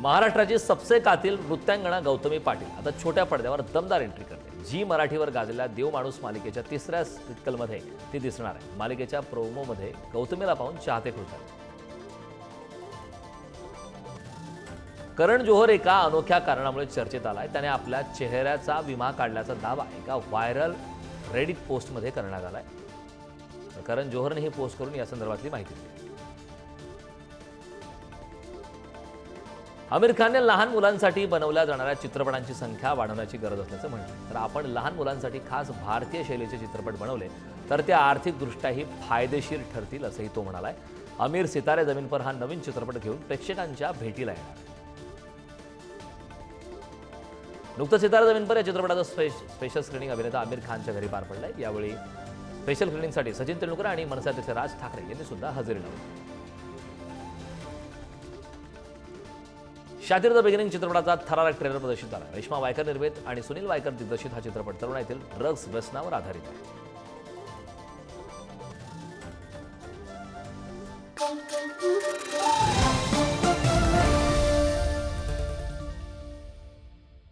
महाराष्ट्राची सबसे कातील नृत्यांगणा गौतमी पाटील. आता छोट्या पडद्यावर दमदार एंट्री करते. जी मराठीवर गाजलेल्या देव माणूस मालिकेच्या तिसऱ्या सिक्कलमध्ये ती दिसणार आहे. मालिकेच्या प्रोमोमध्ये गौतमीला पाहून चाहते खुश झाले करण जोहर एका अनोख्या कारणामुळे चर्चेत आलाय. त्याने आपल्या चेहऱ्याचा विमा काढल्याचा दावा एका व्हायरल रेडिट पोस्टमध्ये करण्यात आलाय. करण जोहरने ही पोस्ट करून या संदर्भातली माहिती दिली. आमिर खानने लहान मुलांसाठी बनवल्या जाणाऱ्या चित्रपटांची संख्या वाढवण्याची गरज असल्याचं म्हटलं. तर आपण लहान मुलांसाठी खास भारतीय शैलीचे चित्रपट बनवले तर ते आर्थिकदृष्ट्याही फायदेशीर ठरतील असंही तो म्हणालाय. आमिर सितारे जमीन पर हा नवीन चित्रपट घेऊन प्रेक्षकांच्या भेटीला येणार. आहे. नुकतं सितारे जमीन पर या चित्रपटाचं स्पेश स्पेशल स्क्रीनिंग अभिनेता आमिर खानच्या घरी पार पडलंय. यावेळी स्पेशल स्क्रीनिंगसाठी सचिन तेंडुलकर आणि मनसे अध्यक्ष राज ठाकरे यांनी सुद्धा हजेरी लावली. शातीर द बिगिनिंग चित्रपटाचा थरारक ट्रेलर प्रदर्शित झाला. रेश्मा वायकर निर्मित आणि सुनील वायकर दिग्दर्शित हा चित्रपट तरुणाईतील ड्रग्ज व्यसनावर आधारित आहे.